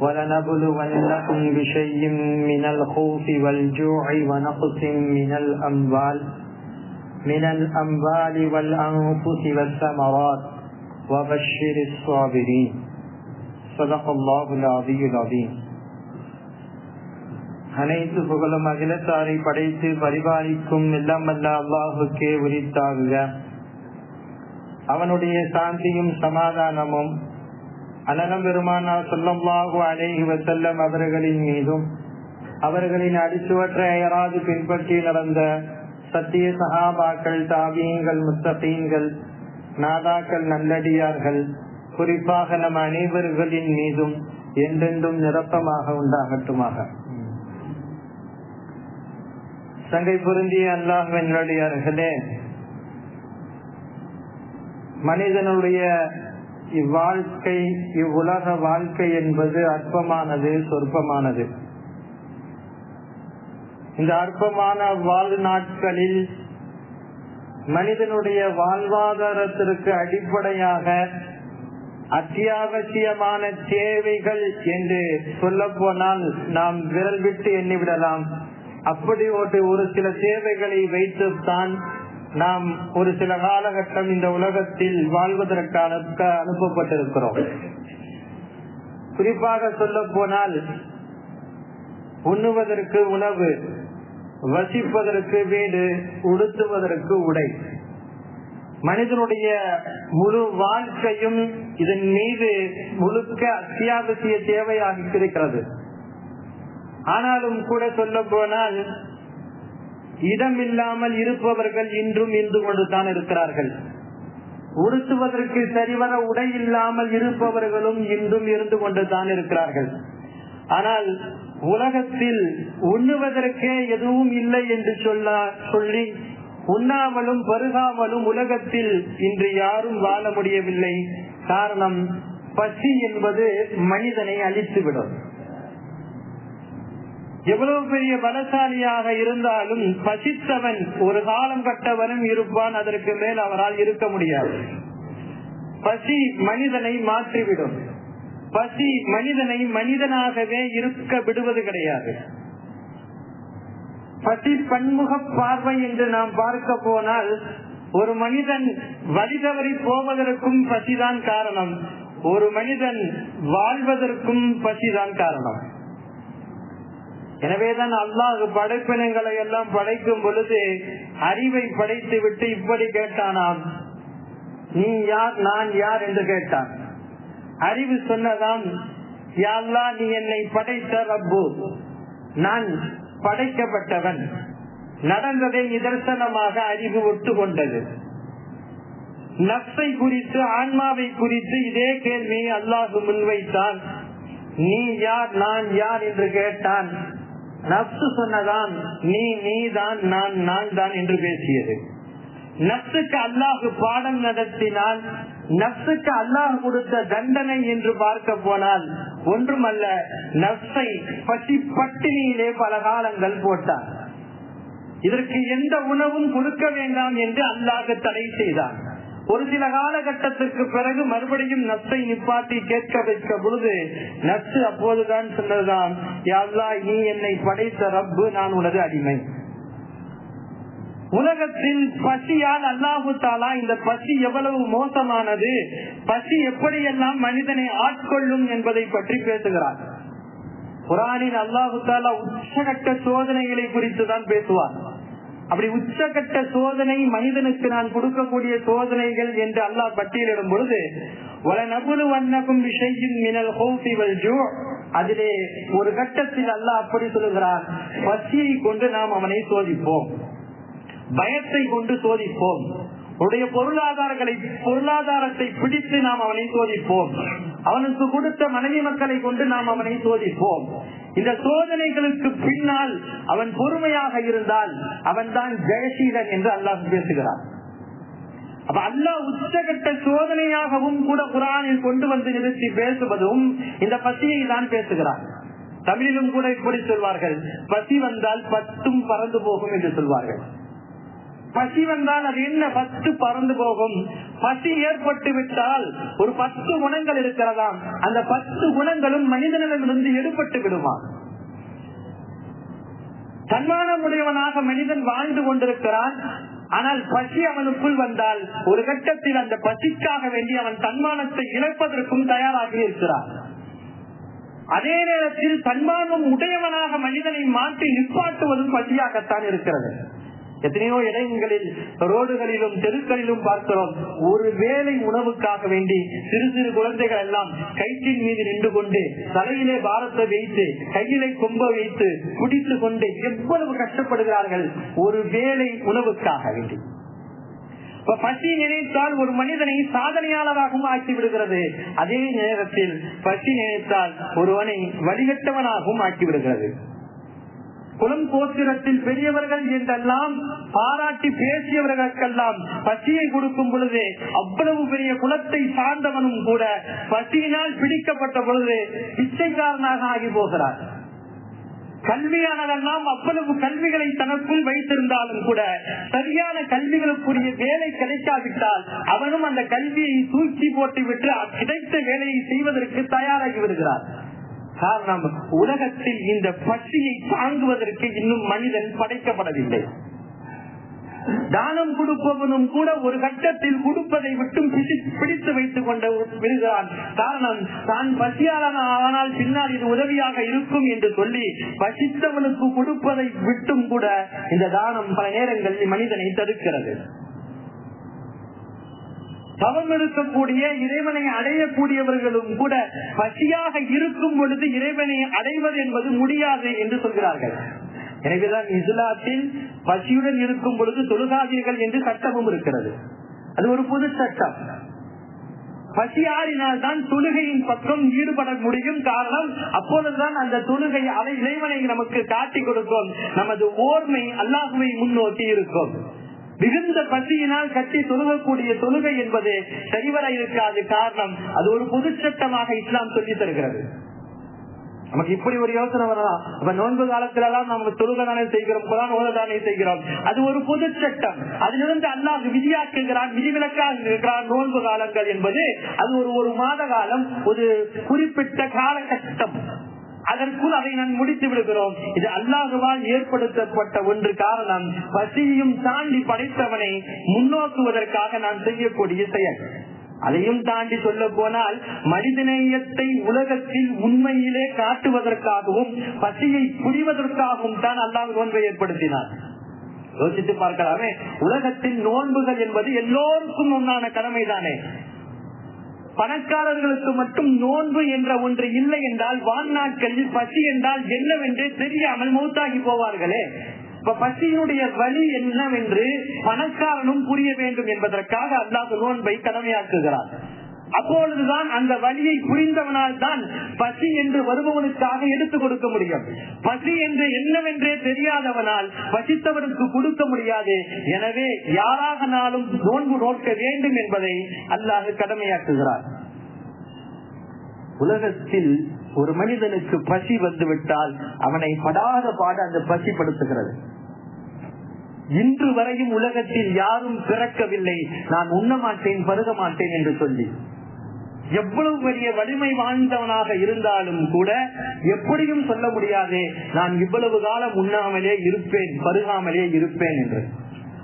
ولنبلونكم بشيء من الخوف والجوع ونقص من الأموال من الأموال والأنفس والثمرات وبشر الصابرين صدق الله العظيم العظيم அனைத்து புகழும் அகிலத்தாரை படைத்து பரிபாலிக்கும் எல்லாம் அல்ல அல்லாஹுக்கே உரித்தாகுக அவனுடைய சாந்தியும் சமாதானமும் அனலம் பெருமானா சொல்லம்லாகு அலேஹி வசல்லம் அவர்களின் மீதும் அவர்களின் அடிச்சுவற்றை அயராது பின்பற்றி நடந்த சத்திய சகாபாக்கள் தாபியங்கள் முத்தபீன்கள் நாதாக்கள் நல்லடியார்கள் குறிப்பாக நம் அனைவர்களின் மீதும் என்றென்றும் நிரப்பமாக உண்டாகட்டுமாக. சங்கை பொருந்திய அல்லாஹினடியார்களே மனிதனுடைய இவ்வாழ்க்கை இவ்வுலக வாழ்க்கை என்பது அற்பமானது சொற்பமானது. இந்த அற்பமான வாழ்நாட்களில் மனிதனுடைய வாழ்வாதாரத்திற்கு அடிப்படையாக அத்தியாவசியமான தேவைகள் என்று சொல்ல போனால் நாம் விரல் விட்டு எண்ணிவிடலாம். அப்படி ஒரு ஒரு சில தேவைகளை வைத்துத்தான் நாம் ஒரு சில காலகட்டம் இந்த உலகத்தில் வாழ்வதற்கான அனுப்பப்பட்டிருக்கிறோம். குறிப்பாக சொல்ல போனால் உண்ணுவதற்கு உணவு வசிப்பதற்கு வீடு உடுத்துவதற்கு உடை. மனிதனுடைய முழு வாழ்க்கையும் இதன் மீது முழுக்க அத்தியாவசிய தேவையாக இருக்கிறது. ஆனாலும் கூட சொல்ல போனால் இடம் இல்லாமல் இருப்பவர்கள் இன்றும் இருந்து கொண்டுதான் இருக்கிறார்கள். உடுத்துவதற்கு சரிவர உடை இல்லாமல் இருப்பவர்களும் இன்றும் இருந்து கொண்டுதான் இருக்கிறார்கள். ஆனால் உலகத்தில் உண்ணுவதற்கே எதுவும் இல்லை என்று சொல்ல சொல்லி உண்ணாமலும் பருகாமலும் உலகத்தில் இன்று யாரும் வாழ முடியவில்லை. காரணம் பசி என்பது மனிதனை அழித்துவிடும். எவ்வளவு பெரிய பலசாலியாக இருந்தாலும் பசித்தவன் ஒரு காலம் கட்டவனும் இருப்பான் அதற்கு மேல் அவரால் இருக்க முடியாது. பசி மனிதனை மாற்றிவிடும். பசி மனிதனை மனிதனாகவே இருக்க விடுவது கிடையாது. பசி பன்முக பார்வை என்று நாம் பார்க்க போனால் ஒரு மனிதன் வழி தவறி போவதற்கும் பசிதான் காரணம். ஒரு மனிதன் வாழ்வதற்கும் பசிதான் காரணம். எனவேதான் அல்லாஹ் படைப்பினங்களை எல்லாம் படைக்கும் பொழுது அறிவை படைத்து விட்டு இப்படி கேட்டானாம். நீ யார்? நான் யார் என்று கேட்டான். அறிவு சொன்னதாம் யாழ்லா நீ என்னை படைத்த ரப்பு. நான் படைக்கப்பட்டவன். நடந்ததை நிதர்சனமாக அறிவு ஒட்டு கொண்டது நப்சை குறித்து ஆன்மாவை குறித்து இதே கேள்வியை அல்லாஹு முன்வைத்தான் நீ யார்? நான் யார்? என்று கேட்டான். நப்சு சொன்னதான் நீ நீ தான் நான் நான் தான் என்று பேசியது. நப்சுக்கு அல்லாஹு பாடம் நடத்தினால் நப்சுக்கு அல்லாஹ் கொடுத்த தண்டனை என்று பார்க்க போனால் ஒன்றுமல்ல நப்சை பசி பட்டினியிலே பல காலங்கள் போட்டார் இதற்கு எந்த உணவும் கொடுக்க வேண்டாம் என்று அல்லாஹ் தடை செய்தார் ஒரு சில காலகட்டத்திற்கு பிறகு மறுபடியும் நப்சை நிப்பாட்டி கேட்க வைக்க பொழுது நப்சு அப்போதுதான் சொன்னதுதான் யாழ்லா நீ என்னை படைத்த ரப்பு நான் உனது அடிமை. உலகத்தில் பசியால் அல்லாஹு தாலா இந்த பசி எவ்வளவு மோசமானது பசி எப்படியெல்லாம் மனிதனை ஆட்கொள்ளும் என்பதை பற்றி பேசுகிறார். குரானின் அல்லாஹு தாலா உச்சகட்ட சோதனைகளை குறித்து தான் பேசுவார். அப்படி உச்சகட்ட சோதனை மனிதனுக்கு நான் கொடுக்கக்கூடிய சோதனைகள் என்று அல்லாஹ் பட்டியலிடும் பொழுது நபுரு வண்ணக்கும் விஷயின் மினல் ஹோசி வல்ஜோ அதிலே ஒரு கட்டத்தில் அல்லாஹ் அப்படி சொல்லுகிறார் பசியை கொண்டு நாம் அவனை சோதிப்போம். பயத்தை கொண்டு சோதிப்போம். உடைய பொருளாதாரங்களை பொருளாதாரத்தை பிடித்து நாம் அவனை சோதிப்போம். அவனுக்கு கொடுத்த மனைவி மக்களை கொண்டு நாம் அவனை சோதிப்போம். இந்த சோதனைகளுக்கு பின்னால் அவன் பொறுமையாக இருந்தால் அவன் தான் ஜெயசீலன் என்று அல்லாஹ் பேசுகிறான். அப்ப அல்லாஹ் உச்சகட்ட சோதனையாகவும் கூட குரானில் கொண்டு வந்து நிறுத்தி பேசுவதும் இந்த பசியை தான் பேசுகிறான். தமிழிலும் கூட இப்படி சொல்வார்கள் பசி வந்தால் பத்தும் பறந்து போகும் என்று சொல்வார்கள். பசி வந்தால் அது என்ன? பத்து பறந்து போகும். பசி ஏற்பட்டு விட்டால் ஒரு பத்து குணங்கள் இருக்கிறதாம். அந்த பத்து குணங்களும் மனிதனிடமிருந்து எடுபட்டு விடுமா? தன்மானமுடையவனாக மனிதன் வாழ்ந்து கொண்டிருக்கிறான். ஆனால் பசி அவனுக்குள் வந்தால் ஒரு கட்டத்தில் அந்த பசிக்காக வேண்டி அவன் தன்மானத்தை இழப்பதற்கும் தயாராகி இருக்கிறான். அதே நேரத்தில் தன்மானம் உடையவனாக மனிதனை மாற்றி நிப்பாட்டுவதும் பசியாகத்தான் இருக்கிறது. எத்தனையோ இடங்களில் ரோடுகளிலும் தெருக்களிலும் பார்க்கிறோம். ஒரு வேலை உணவுக்காக வேண்டி சிறு சிறு குழந்தைகள் எல்லாம் கயிற்றின் மீது நின்று கொண்டு தலையிலே பாரத்தை வைத்து கையிலே கொம்ப வைத்து குடித்து கொண்டு எவ்வளவு கஷ்டப்படுகிறார்கள். ஒரு வேலை உணவுக்காக வேண்டி. இப்ப பசி நினைத்தால் ஒரு மனிதனை சாதனையாளராகவும் ஆக்கி விடுகிறது அதே நேரத்தில் பசி நினைத்தால் ஒருவனை வழிகட்டவனாகவும் ஆக்கி விடுகிறது குலம் கோத்திரத்தில் பெரியவர்கள் என்றெல்லாம் பாராட்டி பேசியவர்களுக்கெல்லாம் பசியை கொடுக்கும் பொழுது அவ்வளவு பெரிய குலத்தை சார்ந்தவனும் கூட பசியினால் பிடிக்கப்பட்ட பொழுது பிச்சைக்காரனாக ஆகி போகிறார். கல்வியானதெல்லாம் அவ்வளவு கல்விகளை தனக்குள் வைத்திருந்தாலும் கூட சரியான கல்விகளுக்குரிய வேலை கிடைக்காவிட்டால் அவனும் அந்த கல்வியை தூக்கி போட்டுவிட்டு கிடைத்த வேலையை செய்வதற்கு தயாராகி விடுகிறார். காரணம் உலகத்தில் இந்த பசியை தாங்குவதற்கு இன்னும் மனிதன் படைக்கப்படவில்லை. தானம் கொடுப்பவனும் கூட ஒரு கட்டத்தில் கொடுப்பதை விட்டும் பிடித்து வைத்துக் கொண்டு விடுகிறான் காரணம் தான் பசியாளன் ஆனால் பின்னால் இது உதவியாக இருக்கும் என்று சொல்லி பசித்தவனுக்கு கொடுப்பதை விட்டும் கூட இந்த தானம் பல நேரங்களில் மனிதனை தடுக்கிறது. தவம் இருக்கக்கூடிய இறைவனை அடையக்கூடியவர்களும் கூட பசியாக இருக்கும் பொழுது இறைவனை அடைவது என்பது முடியாது என்று சொல்கிறார்கள். எனவேதான் இஸ்லாத்தில் பசியுடன் இருக்கும் பொழுது தொழுகாதீர்கள் என்று சட்டமும் இருக்கிறது. அது ஒரு பொது சட்டம். பசியாறினால் தான் தொழுகையின் பக்கம் ஈடுபட முடியும். காரணம் அப்பொழுதுதான் அந்த தொழுகை அலை இறைவனை நமக்கு காட்டி கொடுக்கும். நமது ஓர்மை அல்லாஹுவை முன்னோக்கி இருக்கும். மிகுந்த பசியினால் கட்டி தொழுகக்கூடிய தொழுகை என்பது சரிவர இருக்காது காரணம். அது ஒரு பொது சட்டமாக இஸ்லாம் சொல்லி தருகிறது. நமக்கு இப்படி ஒரு யோசனை வரலாம். அப்ப நோன்பு காலத்துல எல்லாம் நம்ம தொழுகதானே செய்கிறோம் குரான் ஓததானே செய்கிறோம். அது ஒரு பொது சட்டம். அதிலிருந்து அல்லாஹ் விதியாக்குகிறான் விதிவிலக்காக இருக்கிறான் நோன்பு காலங்கள் என்பது. அது ஒரு ஒரு மாத காலம் ஒரு குறிப்பிட்ட காலகட்டம். அதற்குள் அதை நான் முடித்து விடுகிறோம். இது அல்லாஹுவால் ஏற்படுத்தப்பட்ட ஒன்று காரணம் பசியையும் தாண்டி படைத்தவனை முன்னோக்குவதற்காக நான் செய்யக்கூடிய செயல். அதையும் தாண்டி சொல்ல போனால் மனிதநேயத்தை உலகத்தில் உண்மையிலே காட்டுவதற்காகவும் பசியை புரிவதற்காகவும் தான் அல்லாஹ் நோன்பை ஏற்படுத்தினார் யோசித்து பார்க்கலாமே உலகத்தில் நோன்புகள் என்பது எல்லோருக்கும் உண்டான கடமைதானே? பணக்காரர்களுக்கு மட்டும் நோன்பு என்ற ஒன்று இல்லை என்றால் வாழ்நாட்களில் பசி என்றால் என்னவென்றே தெரியாமல் மூத்தாகி போவார்களே. இப்ப பசியினுடைய வழி என்னவென்று பணக்காரனும் புரிய வேண்டும் என்பதற்காக அல்லாத நோன்பை கடமையாக்குகிறார் அப்பொழுதுதான் அந்த வழியை புரிந்தவனால் தான் பசி என்று வருபவனுக்காக எடுத்து கொடுக்க முடியும். பசி என்று என்னவென்றே தெரியாதவனால் பசித்தவனுக்கு கொடுக்க முடியாது. எனவே யாராகனாலும் நோன்பு நோக்க வேண்டும் என்பதை அல்லாஹ் கடமையாக்குகிறார். உலகத்தில் ஒரு மனிதனுக்கு பசி வந்துவிட்டால் அவனை படாத பாடு அந்த பசி படுத்துகிறது. இன்று வரையும் உலகத்தில் யாரும் பிறக்கவில்லை. நான் உண்ண மாட்டேன் பருக மாட்டேன் என்று சொல்லி. எவ்வளவு பெரிய வலிமை வாழ்ந்தவனாக இருந்தாலும் கூட எப்படியும் சொல்ல முடியாது நான் இவ்வளவு காலம் உண்ணாமலே இருப்பேன் பருகாமலே இருப்பேன் என்று.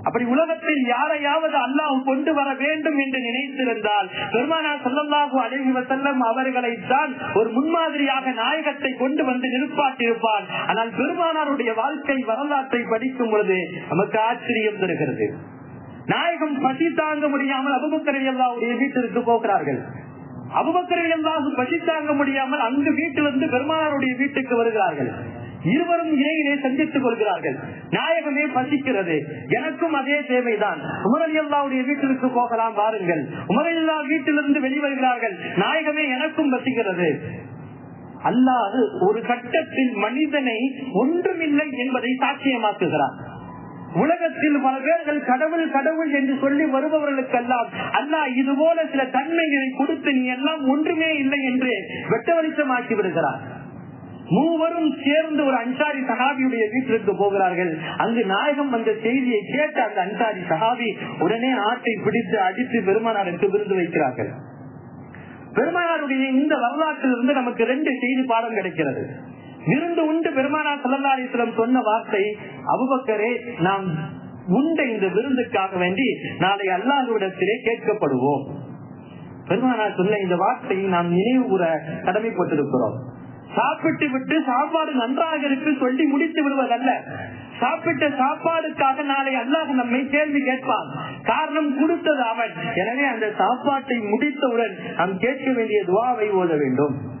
அப்படி உலகத்தில் யாரையாவது அல்லாஹ் கொண்டு வர வேண்டும் என்று நினைத்திருந்தால் பெருமானா சொல்லல்லாஹு அலைஹி வசல்லம் அவர்களை தான் ஒரு முன்மாதிரியாக நாயகத்தை கொண்டு வந்து நிற்பாட்டிருப்பார். ஆனால் பெருமானாருடைய வாழ்க்கை வரலாற்றை படிக்கும் பொழுது நமக்கு ஆச்சரியம் தருகிறது. நாயகம் பசி தாங்க முடியாமல் அபுபக்கரை அல்லாவுடைய வீட்டிற்கு போகிறார்கள். அபுபக்கரை பசி தாங்க முடியாமல் அங்கு வீட்டிலிருந்து பெருமானாருடைய வீட்டுக்கு வருகிறார்கள். இருவரும் இணையிலே சந்தித்துக் கொள்கிறார்கள். நாயகமே பசிக்கிறது. எனக்கும் அதே தேவைதான். உமரலி அல்லாவுடைய வீட்டிற்கு போகலாம் வாருங்கள். உமரலி அல்லா வீட்டிலிருந்து வெளிவருகிறார்கள். நாயகமே எனக்கும் பசிக்கிறது. அல்லாது ஒரு கட்டத்தில் மனிதனை ஒன்றுமில்லை என்பதை சாட்சியமாக்குகிறார் உலகத்தில் பல பேர்கள் கடவுள் கடவுள் என்று சொல்லி வருபவர்களுக்கெல்லாம் அல்லா இது போல சில தன்மைகளை கொடுத்து நீ எல்லாம் ஒன்றுமே இல்லை என்று வெட்ட விடுகிறார். மூவரும் சேர்ந்து ஒரு அன்சாரி சகாபியுடைய வீட்டிற்கு போகிறார்கள். அங்கு நாயகம் வந்த செய்தியை கேட்ட அந்த அன்சாரி சகாபி உடனே ஆட்டை பிடித்து அடித்து பெருமானாருக்கு விருந்து வைக்கிறார்கள். பெருமானாருடைய இந்த வரலாற்றிலிருந்து நமக்கு ரெண்டு செய்தி பாடம் கிடைக்கிறது. விருந்து உண்டு. பெருமானார் சல்லல்லாரிசிலம் சொன்ன வார்த்தை அபுபக்கரே நாம் உண்ட இந்த விருந்துக்காக வேண்டி நாளை அல்லாஹுவிடத்திலே கேட்கப்படுவோம். பெருமானா சொன்ன இந்த வார்த்தையை நாம் நினைவு கூற கடமைப்பட்டிருக்கிறோம். சாப்பிட்டு விட்டு சாப்பாடு நன்றாக இருக்கு சொல்லி முடித்து விடுவதல்ல. சாப்பிட்ட சாப்பாடுக்காக நாளை அல்லாஹ் நம்மை கேள்வி கேட்பான். காரணம் கொடுத்தது அவன். எனவே அந்த சாப்பாட்டை முடித்தவுடன் நாம் கேட்க வேண்டிய துவாவை ஓத வேண்டும்.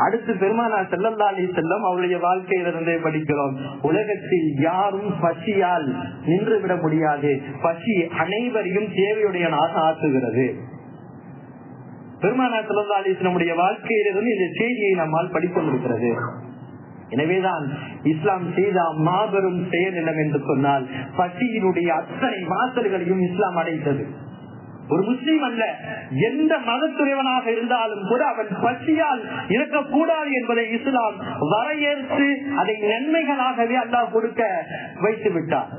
அடுத்து பெருமானா செல்லல்லாலி செல்லம் அவருடைய வாழ்க்கையிலிருந்தே படிக்கிறோம். உலகத்தில் யாரும் பசியால் நின்று விட முடியாது. பசி அனைவரையும் தேவையுடையனாக ஆக்குகிறது. பெருமானார் செல்லல்லா அலி நம்முடைய வாழ்க்கையிலிருந்து இந்த செய்தியை நம்மால் படிக்க முடிகிறது எனவேதான் இஸ்லாம் செய்த மாபெரும் செயல் என்னவென்று சொன்னால் பசியினுடைய அத்தனை வாசல்களையும் இஸ்லாம் அடைத்தது. ஒரு முஸ்லீம் அல்ல. எந்த மதத்துறைவனாக இருந்தாலும் கூட அவன் பசியால் இருக்கக்கூடாது என்பதை இஸ்லாம் வரையறுத்து அதை நன்மைகளாகவே அல்லாஹ் கொடுக்க வைத்து விட்டார்.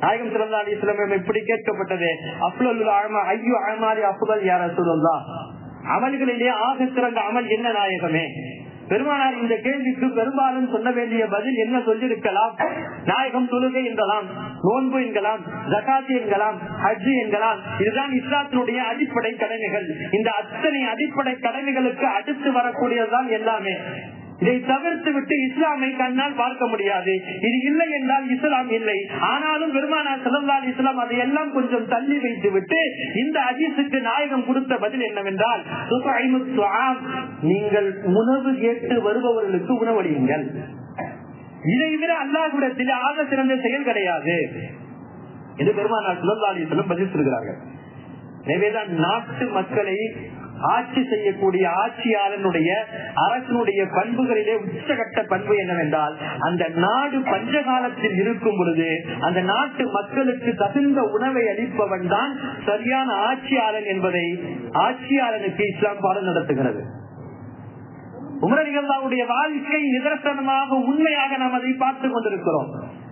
நாயகம் சிறந்தா இஸ்லாம் எப்படி கேட்கப்பட்டது அப்துல் ஆழ்மா ஐயோ ஆழ்மாரி அப்துல் யார சொல்லா அமல்களிலே ஆக சிறந்த அமல் என்ன நாயகமே? பெருமானார் இந்த கேள்விக்கு பெரும்பாலும் சொல்ல வேண்டிய பதில் என்ன சொல்லியிருக்கலாம்? நாயகம் தொழுகை என்கலாம் நோன்பு என்கலாம் ஜகாத்து என்கலாம் ஹஜ்ஜு என்கலாம் இதுதான் இஸ்லாத்தினுடைய அடிப்படை கடமைகள். இந்த அத்தனை அடிப்படை கடமைகளுக்கு அடுத்து வரக்கூடியதுதான் எல்லாமே. இதை தவிர்த்து விட்டு இஸ்லாமை கண்ணால் பார்க்க முடியாது. இது இல்லை என்றால் இஸ்லாம் இல்லை. ஆனாலும் பெருமானா செல்லல்லால் இஸ்லாம் அதையெல்லாம் கொஞ்சம் தள்ளி வைத்து விட்டு இந்த அஜீசுக்கு நாயகம் கொடுத்த பதில் என்னவென்றால் நீங்கள் உணவு கேட்டு வருபவர்களுக்கு உணவடியுங்கள் இதை விட அல்லாஹுடத்தில் ஆக சிறந்த செயல் கிடையாது. என்று பெருமானார் சுழல்லாளி பதில் சொல்கிறார்கள். எனவேதான் நாட்டு மக்களை ஆட்சி செய்யக்கூடிய ஆட்சியாளனுடைய அரசனுடைய பண்புகளிலே உச்சகட்ட பண்பு என்னவென்றால் அந்த நாடு பஞ்சகாலத்தில் இருக்கும் பொழுது அந்த நாட்டு மக்களுக்கு தகுந்த உணவை அளிப்பவன் தான் சரியான ஆட்சியாளன் என்பதை ஆட்சியாளனுக்கு இஸ்லாம் பாடம் நடத்துகிறது. உமரடிகளாவுடைய வாழ்க்கை நிதர்சனமாக உண்மையாக நாம் அதை பார்த்துக் கொண்டிருக்கிறோம்.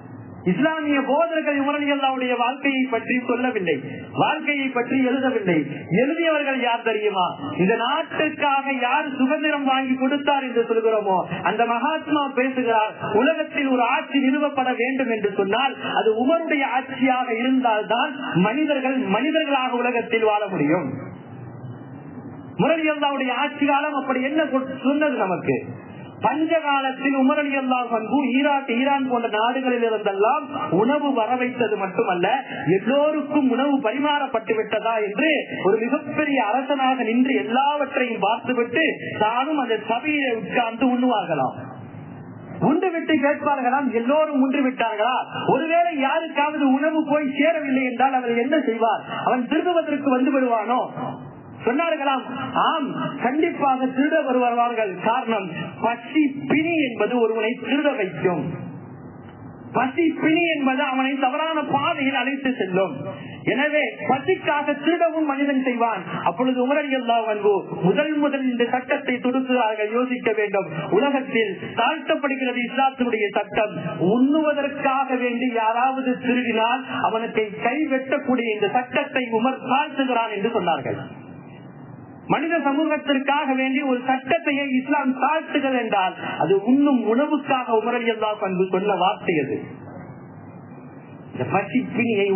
இஸ்லாமிய போதர்கள் உமரடிகளுடைய வாழ்க்கையை பற்றி சொல்லவில்லை. வாழ்க்கையை பற்றி எழுதவில்லை. எழுதியவர்கள் யார் தெரியுமா? இந்த நாட்டுக்காக யார் சுதந்திரம் வாங்கி கொடுத்தார் என்று சொல்கிறோமோ அந்த மகாத்மா பேசுகிறார் உலகத்தில் ஒரு ஆட்சி நிறுவப்பட வேண்டும் என்று சொன்னால் அது உமருடைய ஆட்சியாக இருந்தால்தான் மனிதர்கள் மனிதர்களாக உலகத்தில் வாழ முடியும். முரளி அல்லாவுடைய ஆட்சி காலம் அப்படி என்ன சொன்னது நமக்கு? பஞ்ச காலத்தில் உமரலி எல்லாம் பண்பு ஈராக் ஈரான் போன்ற நாடுகளில் இருந்தெல்லாம் உணவு வர வைத்தது மட்டுமல்ல எல்லோருக்கும் உணவு பரிமாறப்பட்டு விட்டதா என்று ஒரு மிகப்பெரிய அரசனாக நின்று எல்லாவற்றையும் பார்த்துவிட்டு தானும் அந்த சபையிலே உட்கார்ந்து உண்ணுவார்களாம். உண்டு விட்டு கேட்பார்களாம் எல்லோரும் உண்டு விட்டார்களா? ஒருவேளை யாருக்காவது உணவு போய் சேரவில்லை என்றால் அவர் என்ன செய்வார்? அவன் திரும்புவதற்கு வந்து விடுவானோ? சொன்னார்களாம். ஆம் கண்டிப்பாக திருட வருவார்கள். காரணம் பசி பிணி என்பது ஒருவனை திருட வைக்கும். பசி பிணி என்பது அவனை தவறான பாதையில் அழைத்து செல்லும். எனவே பசிக்காக திருடவும் மனிதன் செய்வான். அப்பொழுது உமரடியல்லா வந்து முதல் முதல் இந்த சட்டத்தை துடுக்குகிறார்கள் யோசிக்க வேண்டும். உலகத்தில் தாழ்த்தப்படுகிறது இஸ்லாத்தினுடைய சட்டம். உண்ணுவதற்காக வேண்டி யாராவது திருடினால் அவனுக்கு கை வெட்டக்கூடிய இந்த சட்டத்தை உமர் தாழ்த்துகிறான் என்று சொன்னார்கள். மனித சமூகத்திற்காக வேண்டி ஒரு சட்டத்தையே இஸ்லாம் தாழ்த்துகள் என்றால் அது உண்ணும் உணவுக்காக உமரடியா பண்பு சொன்ன வார்த்தை அது. இந்த பசி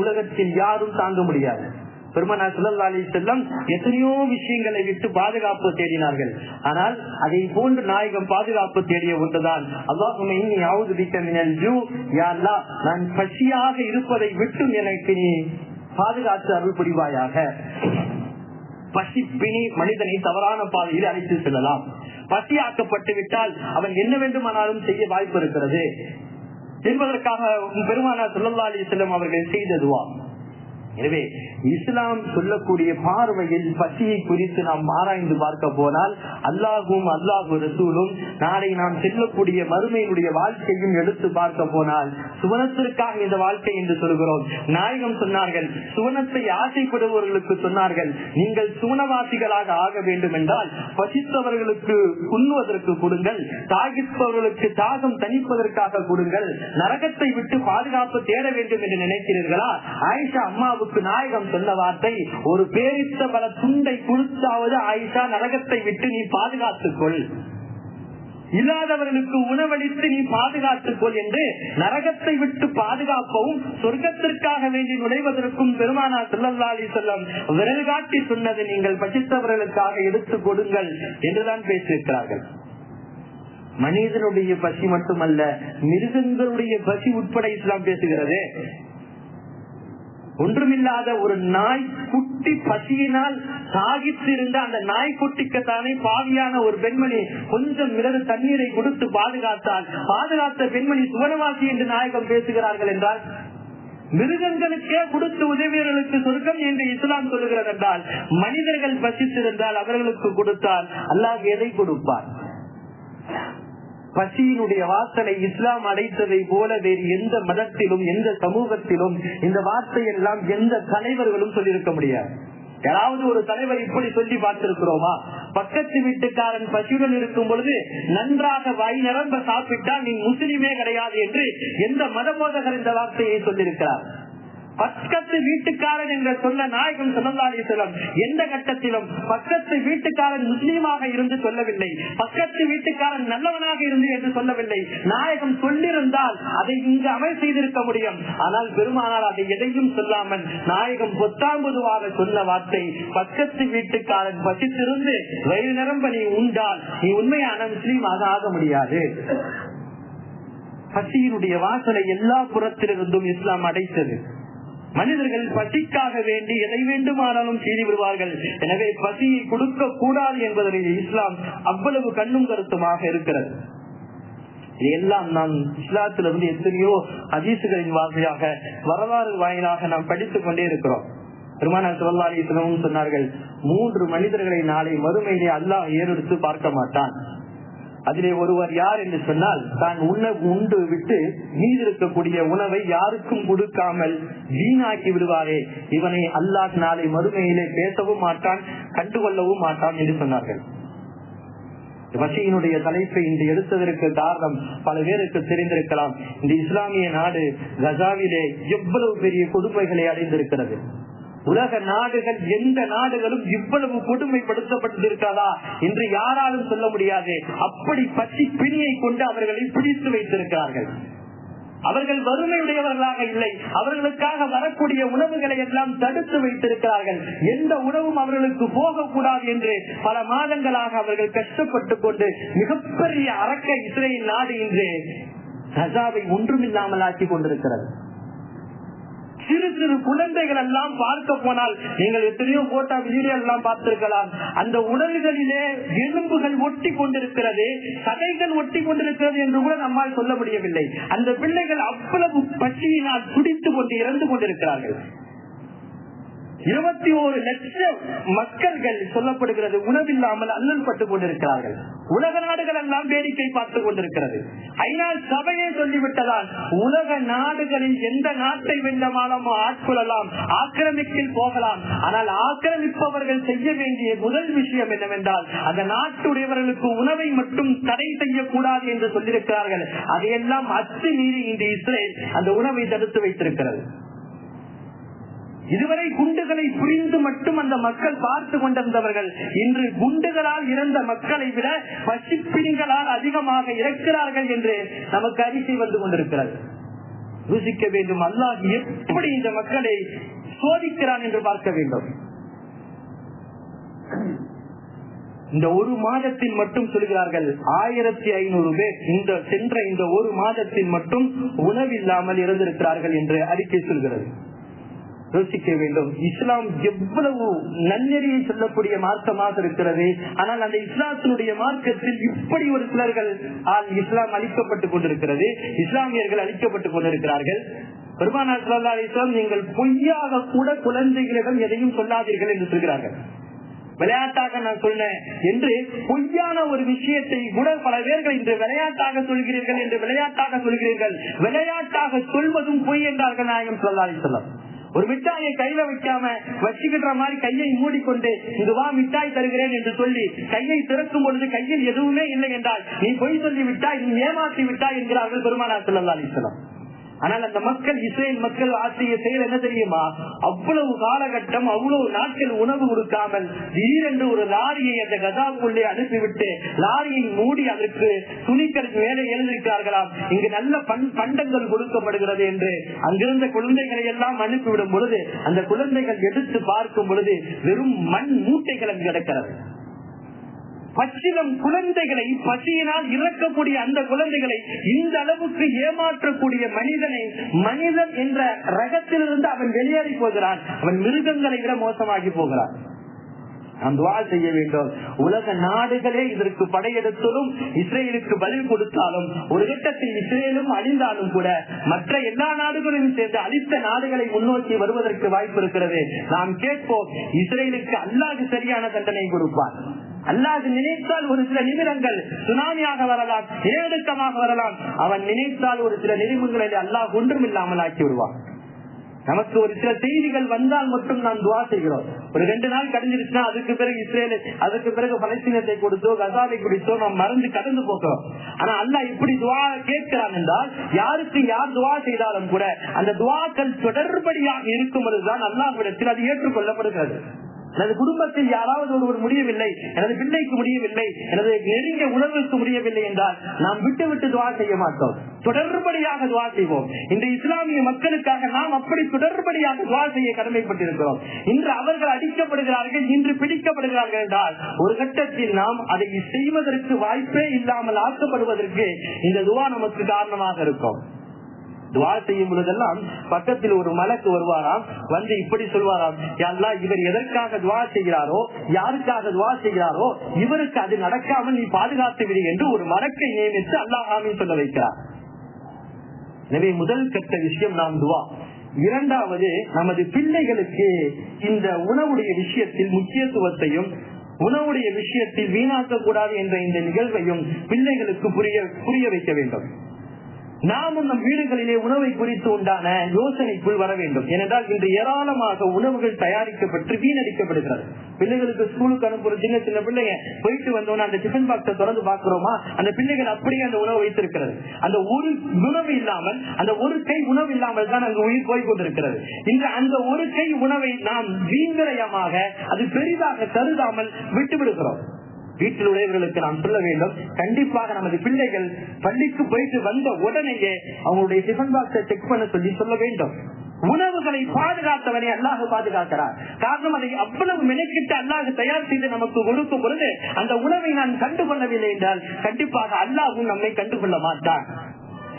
உலகத்தில் யாரும் தாங்க முடியாது. பெருமனா சுல்லா அலி செல்லம் எத்தனையோ விஷயங்களை விட்டு பாதுகாப்பு தேடினார்கள். ஆனால் அதை போன்று நாயகம் பாதுகாப்பு தேடிய ஒன்றுதான். அல்லாஹ் நான் பசியாக இருப்பதை விட்டு எனக்கு நீ பாதுகாத்து அருள் புரிவாயாக பசி மனிதனை தவறான பாதையில் அழைத்து செல்லலாம். பசியாக்கப்பட்டு விட்டால் அவன் என்ன வேண்டுமானாலும் செய்ய வாய்ப்பு இருக்கிறது. என்பதற்காக பெருமானார் சொல்லல்லா செல்லும் அவர்கள் செய்ததுவா எனவே இஸ்லாம் சொல்லக்கூடிய பார்வையில் பசியை குறித்து நாம் ஆராய்ந்து பார்க்க போனால் அல்லாஹும் அல்லாஹு ரசூலும் நாளை நாம் செல்லக்கூடிய மறுமையினுடைய வாழ்க்கையும் எடுத்து பார்க்க போனால் சுவனத்திற்காக இந்த வாழ்க்கை என்று சொல்கிறோம். நாயகம் சொன்னார்கள் சுவனத்தை ஆசைப்படுபவர்களுக்கு சொன்னார்கள் நீங்கள் சுவனவாசிகளாக ஆக வேண்டும் என்றால் பசித்தவர்களுக்கு உண்ணுவதற்கு கொடுங்கள் தாகிப்பவர்களுக்கு தாகம் தணிப்பதற்காக கொடுங்கள் நரகத்தை விட்டு பாதுகாப்பு தேட வேண்டும் என்று நினைக்கிறீர்களா? ஆயிஷா அம்மாவுக்கு நாயகம் சொன்ன வார்த்தை ஒரு பேரித்த பல துண்டை குளித்தாவது ஆயிஷா நரகத்தை விட்டு நீ பாதுகாத்துக்கொள் இல்லாதவர்களுக்கு உணவளித்து நீ பாதுகாத்துக்கொள் என்று நரகத்தை விட்டு பாதுகாப்பவும் சொர்க்கத்திற்காக வேண்டி நுழைவதற்கும் பெருமானா செல்லல்லாலி செல்லம் விரல் காட்டி சொன்னது நீங்கள் பசித்தவர்களுக்காக எடுத்து கொடுங்கள் என்றுதான் பேசியிருக்கிறார்கள். மனிதனுடைய பசி மட்டுமல்ல மிருகங்களுடைய பசி உட்பட இஸ்லாம் பேசுகிறது. ஒன்றுமில்லாத ஒரு நாய் குட்டி பசியினால் சாகித்திருந்த அந்த நாய்க்குட்டிக்குத்தானே பாவியான ஒரு பெண்மணி கொஞ்சம் மிளகு தண்ணீரை கொடுத்து பாதுகாத்தால் பாதுகாத்த பெண்மணி சுவனவாசி என்று நாயகம் பேசுகிறார்கள் என்றால் மிருகங்களுக்கே கொடுத்து உதவியர்களுக்கு சொர்க்கம் என்று இஸ்லாம் சொல்லுகிறது என்றால் மனிதர்கள் பசித்திருந்தால் அவர்களுக்கு கொடுத்தால் அல்லாஹ் எதை கொடுப்பார்? பசியினுடைய வாசனை இஸ்லாம் அடைத்ததை போல வேறு எந்த மதத்திலும் எந்த சமூகத்திலும் இந்த வார்த்தையெல்லாம் எந்த தலைவர்களும் சொல்லியிருக்க முடியாது. யாராவது ஒரு தலைவர் இப்படி சொல்லி பார்த்திருக்கிறோமா? பக்கத்து வீட்டுக்காரன் பசியுடன் இருக்கும் பொழுது நன்றாக வாய் நிரம்ப சாப்பிட்டால் நீ முஸ்லிமே கிடையாது என்று எந்த மதபோதகர் இந்த வார்த்தையை சொல்லியிருக்கிறார்? பக்கத்து வீட்டுக்காரன் என்று சொல்ல நாயகம் சொல்லலாம் எந்த கட்டத்திலும் பக்கத்து வீட்டுக்காரன் முஸ்லீமாக இருந்து சொல்லவில்லை. பக்கத்து வீட்டுக்காரன் நல்லவனாக இருந்து என்று சொல்லவில்லை. நாயகம் சொல்லிருந்தால் அதை இங்கு அமல் செய்திருக்க முடியும். ஆனால் பெருமானால் அதை எதையும் சொல்லாமல் நாயகம் பொத்தாம்பதுவாக சொன்ன வார்த்தை பக்கத்து வீட்டுக்காரன் பசித்திருந்து வயிறு நிரம்ப நீ உண்டால் நீ உண்மையான முஸ்லீமாக ஆக முடியாது. பசியினுடைய வாசலை எல்லா புறத்திலிருந்தும் இஸ்லாம் அடைத்தது. மனிதர்கள் பசிக்காக வேண்டி எதை வேண்டுமானாலும் செய்து விடுவார்கள். எனவே பசியை கொடுக்க கூடாது என்பதில் இஸ்லாம் அவ்வளவு கண்ணும் கருத்துமாக இருக்கிறது. எல்லாம் நாம் இஸ்லாத்திலிருந்து எத்தனையோ அதிசுகளின் வாசையாக வரலாறு வாயிலாக நாம் படித்துக் கொண்டே இருக்கிறோம். பெருமான சிவல்லாலயத்திலும் சொன்னார்கள் மூன்று மனிதர்களை நாளை மறுமையிலே அல்லாஹ் ஏறெடுத்து பார்க்க மாட்டான். அதிலே ஒருவர் யார் என்று சொன்னால் தான் உணவு உண்டு விட்டு மீது இருக்கக்கூடிய உணவை யாருக்கும் கொடுக்காமல் வீணாக்கி விடுவாரே. இவனை அல்லாஹ் நாளை மறுமையிலே பேசவும் மாட்டான் கண்டுகொள்ளவும் மாட்டான் என்று சொன்னார்கள். வசியினுடைய தலைப்பை இன்று எடுத்ததற்கு காரணம் பல பேருக்கு தெரிந்திருக்கலாம். இந்த இஸ்லாமிய நாடு கசாவிலே எவ்வளவு பெரிய கொடுமைகளை அடைந்திருக்கிறது. உலக நாடுகள் எந்த நாடுகளும் இவ்வளவு கொடுமைப்படுத்தப்பட்டிருக்காதா என்று யாராலும் சொல்ல முடியாது. அப்படி பற்றி பிணியை கொண்டு அவர்களை பிடித்து வைத்திருக்கிறார்கள். அவர்கள் வறுமையுடையவர்களாக இல்லை. அவர்களுக்காக வரக்கூடிய உணவுகளை எல்லாம் தடுத்து வைத்திருக்கிறார்கள். எந்த உணவும் அவர்களுக்கு போகக்கூடாது என்று பல மாதங்களாக அவர்கள் கஷ்டப்பட்டுக் கொண்டு மிகப்பெரிய அரக்க இஸ்ரேல் நாடு இன்று கசாவை ஒன்றுமில்லாமல் ஆக்கி கொண்டிருக்கிறது. சிறு சிறு குழந்தைகள் எல்லாம் பார்க்க போனால் நீங்கள் எத்தனையோ போட்டா வீடியோ எல்லாம் பார்த்திருக்கலாம். அந்த உடல்களிலே எலும்புகள் ஒட்டி கொண்டிருக்கிறது கதைகள் ஒட்டி கொண்டிருக்கிறது என்று கூட நம்மால் சொல்ல முடியவில்லை. அந்த பிள்ளைகள் அவ்வளவு பசியினால் துடித்துக் கொண்டு இறந்து கொண்டிருக்கிறார்கள். இருபத்தி ஒரு லட்சம் மக்கள்கள் சொல்லப்படுகிறது உணவில்லாமல் அல்லல் பட்டுக் கொண்டிருக்கிறார்கள். உலக நாடுகள் எல்லாம் வேடிக்கை பார்த்துக் கொண்டிருக்கிறது. ஐநா சபையே சொல்லிவிட்டதால் உலக நாடுகளில் எந்த நாட்டை வேண்டுமானாலும் ஆட்கொள்ளலாம் ஆக்கிரமிப்பில் போகலாம். ஆனால் ஆக்கிரமிப்பவர்கள் செய்ய வேண்டிய முதல் விஷயம் என்னவென்றால் அந்த நாட்டுடையவர்களுக்கு உணவை மட்டும் தடை செய்யக்கூடாது என்று சொல்லியிருக்கிறார்கள். அதையெல்லாம் அத்துமீறி இன்று இஸ்ரேல் அந்த உணவை தடுத்து வைத்திருக்கிறது. இதுவரை குண்டுகளை புரிந்து மட்டும் அந்த மக்கள் பார்த்து கொண்டிருந்தவர்கள் இன்று குண்டுகளால் இறந்த மக்களை விட பசிப்பிணிகளால் அதிகமாக இறக்கிறார்கள் என்று நமக்கு அறிக்கை வந்து கொண்டிருக்கிறது. யோசிக்க வேண்டும் அல்லாஹ் எப்படி இந்த மக்களை சோதிக்கிறான் என்று பார்க்க வேண்டும். இந்த ஒரு மாதத்தில் மட்டும் சொல்கிறார்கள் ஆயிரத்தி ஐநூறு பேர் இந்த சென்ற இந்த ஒரு மாதத்தில் மட்டும் உணவில்லாமல் இறந்திருக்கிறார்கள் என்று அறிக்கை சொல்கிறது. யோசிக்க வேண்டும். இஸ்லாம் எவ்வளவு நன்னெறியை சொல்லக்கூடிய மார்க்கமாக இருக்கிறது. ஆனால் அந்த இஸ்லாத்தினுடைய மார்க்கத்தில் இப்படி ஒரு சிலர்கள் இஸ்லாம் அளிக்கப்பட்டுக் கொண்டிருக்கிறது. இஸ்லாமியர்கள் அளிக்கப்பட்டுக் கொண்டிருக்கிறார்கள். பெருமானார் நீங்கள் பொய்யாக கூட குழந்தைகளிடம் எதையும் சொல்லாதீர்கள் என்று சொல்கிறார்கள். விளையாட்டாக நான் சொன்னேன் என்று பொய்யான ஒரு விஷயத்தை கூட பல பேர்கள் இன்று விளையாட்டாக சொல்கிறீர்கள் என்று விளையாட்டாக சொல்கிறீர்கள். விளையாட்டாக சொல்வதும் பொய் என்றார்கள் நாயகம் சொல்லாதி சொல்லலாம் ஒரு மிட்டாயை கையில வைக்காம வச்சுக்கிற மாதிரி கையை மூடிக்கொண்டு இங்கு வா மிட்டாய் தருகிறேன் என்று சொல்லி கையை திறக்கும் பொழுது கையில் எதுவுமே இல்லை என்றால் நீ பொய் சொல்லி விட்டாய் நீ ஏமாற்றி விட்டாய் என்கிறார்கள் பெருமானார் சொல்லா அலிஸ்லாம் ஆனால் அந்த மக்கள் இஸ்ரேல் மக்கள் ஆற்றிய செயல் என்ன தெரியுமா? அவ்வளவு காலகட்டம் அவ்வளவு நாட்கள் உணவு கொடுக்காமல் திடீரென்று ஒரு லாரியை அந்த கதாவுக்குள்ளே அனுப்பிவிட்டு லாரியை மூடி அதற்கு துணிக்கள் மேலே எழுந்திருக்கிறார்களாம் இங்கு நல்ல பண்- பண்டங்கள் கொடுக்கப்படுகிறது என்று அங்கிருந்த குழந்தைகளை எல்லாம் அனுப்பிவிடும் பொழுது அந்த குழந்தைகள் எடுத்து பார்க்கும் பொழுது வெறும் மண் மூட்டைகள் அங்கு கிடக்கிறது. பச்சிலம் குழந்தைகளை பசியினால் இறக்கக்கூடிய அந்த குழந்தைகளை இந்த அளவுக்கு ஏமாற்றக்கூடிய மனிதனை மனிதன் என்ற ரகத்திலிருந்து அவன் வெளியேறி போகிறான். அவன் மிருகங்களை விட மோசமாகி போகிறான். நாம் துவா செய்ய வேண்டும். உலக நாடுகளே இதற்கு படையெடுத்தலும் இஸ்ரேலுக்கு பதில் கொடுத்தாலும் ஒரு கட்டத்தில் இஸ்ரேலும் அழிந்தாலும் கூட மற்ற எல்லா நாடுகளும் சேர்ந்து அழித்த நாடுகளை முன்னோக்கி வருவதற்கு வாய்ப்பு இருக்கிறது. நாம் கேட்போம் இஸ்ரேலுக்கு அல்லாது சரியான தண்டனை கொடுப்பார் அல்லாது நினைத்தால் ஒரு சில நிமிடங்கள் சுனாமியாக வரலாம் நிலநடுக்கமாக வரலாம். அவன் நினைத்தால் ஒரு சில நினைவுகளை அல்லாஹ் ஒன்றும் இல்லாமல் ஆக்கி விடுவான். நமக்கு ஒரு சில செய்திகள் வந்தால் மட்டும் நாம் துவா செய்கிறோம். ஒரு ரெண்டு நாள் கடிஞ்சிருச்சுன்னா அதுக்கு பிறகு இஸ்ரேல் அதுக்கு பிறகு பலஸ்தீனத்தை கொடுத்தோ கசாவை குடித்தோ நாம் மறந்து கடந்து போகிறோம். ஆனா அல்லா இப்படி துவா கேட்கிறான் என்றால் யாருக்கு யார் துவா செய்தாலும் கூட அந்த துவாக்கள் தொடர்படியாக இருக்கும் பொழுதுதான் அல்லாஹ்விடத்தில் அது ஏற்றுக்கொள்ளப்படுகிறது. எனது குடும்பத்தில் யாராவது ஒருவர் முடியவில்லை எனது பிள்ளைக்கு முடியவில்லை எனது நெருங்கிய உணர்வுக்கு முடியவில்லை என்றால் நாம் விட்டு விட்டு துவா செய்ய மாட்டோம். தொடர்படியாக துவா செய்வோம். இந்த இஸ்லாமிய மக்களுக்காக நாம் அப்படி தொடர்படியாக துவா செய்ய கடமைப்பட்டிருக்கிறோம். இன்று அவர்கள் அடிக்கப்படுகிறார்கள் இன்று பிடிக்கப்படுகிறார்கள் என்றால் ஒரு கட்டத்தில் நாம் அதை செய்வதற்கு வாய்ப்பே இல்லாமல் ஆக்கப்படுவதற்கு இந்த துவா நமக்கு காரணமாக இருக்கும். துவா செய்யும் பொழுதெல்லாம் பக்கத்தில் ஒரு மலக்கு வருவாராம் வந்து இப்படி சொல்வாராம் "யா இவர் எதற்காக துவா செய்கிறாரோ யாருக்காக துவா செய்கிறாரோ இவருக்கு அது நடக்காமல் நீ பாதுகாத்து விடு என்று ஒரு மலக்கை நியமித்து அல்லாஹ் சொல்ல வைக்கிறார். எனவே முதல் கட்ட விஷயம் நாம் துவா. இரண்டாவது நமது பிள்ளைகளுக்கு இந்த உணவுடைய விஷயத்தில் முக்கியத்துவத்தையும் உணவுடைய விஷயத்தில் வீணாக்க கூடாது என்ற இந்த நிகழ்வையும் பிள்ளைகளுக்கு புரிய புரிய வைக்க வேண்டும். நாமும் நம் வீடுகளிலே உணவை குறித்து உண்டான யோசனைக்குள் வர வேண்டும். ஏனென்றால் இன்று ஏராளமாக உணவுகள் தயாரிக்கப்பட்டு வீணடிக்கப்படுகிறது. பிள்ளைகளுக்கு ஸ்கூலுக்கு அனுப்புற சின்ன சின்ன பிள்ளைங்க போயிட்டு வந்தோம்னா அந்த டிஃபன் பாக்ஸை திறந்து பாக்குறோமா அந்த பிள்ளைகள் அப்படியே அந்த உணவு வைத்திருக்கிறது. அந்த ஒரு உணவு இல்லாமல் அந்த ஒரு கை உணவு இல்லாமல் தான் அங்கு உயிர் போய் கொண்டிருக்கிறது. இன்று அந்த ஒரு கை உணவை நாம் வீண்விரயமாக அது பெரிதாக கருதாமல் விட்டு விடுகிறோம் வீட்டில் உடையவர்களுக்கு நாம் சொல்ல வேண்டும். கண்டிப்பாக நமது பிள்ளைகள் பள்ளிக்கு போயிட்டு வந்த உடனேயே அவங்களுடைய டிஃபன் பாக்ஸை செக் பண்ண சொல்லி சொல்ல வேண்டும். உணவுகளை பாதுகாத்தவனை அல்லாஹ் பாதுகாக்கிறார். காரணம் அதை அவ்வளவு மெனக்கிட்டு அல்லாஹ் தயார் செய்து நமக்கு கொடுக்கும் பொழுது அந்த உணவை நான் கண்டுகொள்ளவில்லை என்றால் கண்டிப்பாக அல்லாஹும் நம்மை கண்டுகொள்ள மாட்டான்.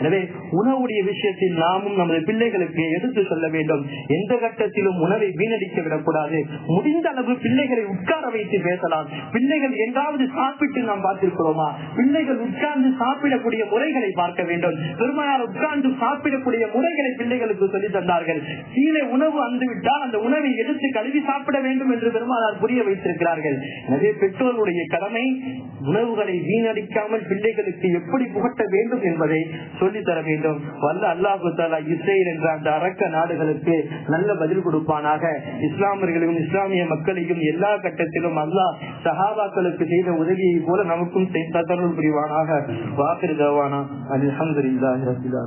எனவே உணவுடைய விஷயத்தில் நாமும் நமது பிள்ளைகளுக்கு எடுத்து சொல்ல வேண்டும். எந்த கட்டத்திலும் உணவை வீணடிக்க விடக்கூடாது முடிந்த அளவு பிள்ளைகளை உட்கார வைத்து பேசலாம். பிள்ளைகள் எங்காவது சாப்பிட்டு நாம் பார்த்திருக்கிறோமா? பிள்ளைகள் உட்கார்ந்து சாப்பிடக்கூடிய முறைகளை பார்க்க வேண்டும். பெருமையார் உட்கார்ந்து சாப்பிடக்கூடிய முறைகளை பிள்ளைகளுக்கு சொல்லி தந்தார்கள். கீழே உணவு வந்து விட்டால் அந்த உணவை எடுத்து கழுவி சாப்பிட வேண்டும் என்று பெருமானார் புரிய வைத்திருக்கிறார்கள். எனவே பெற்றோருடைய கடமை உணவுகளை வீணடிக்காமல் பிள்ளைகளுக்கு எப்படி புகட்ட வேண்டும் என்பதை சொல்லி தர வேண்டும். வல்ல அல்லாஹு தாலா இஸ்ரேல் என்ற அந்த அரக்க நாடுகளுக்கு நல்ல பதில் கொடுப்பானாக. இஸ்லாமியர்களையும் இஸ்லாமிய மக்களையும் எல்லா கட்டத்திலும் அல்லாஹ் சஹாபாக்களுக்கு செய்த உதவியை போல நமக்கும் தருள் புரிவானாக. வாக்கிருதவானா அலமதுல்லாஹி ரபில்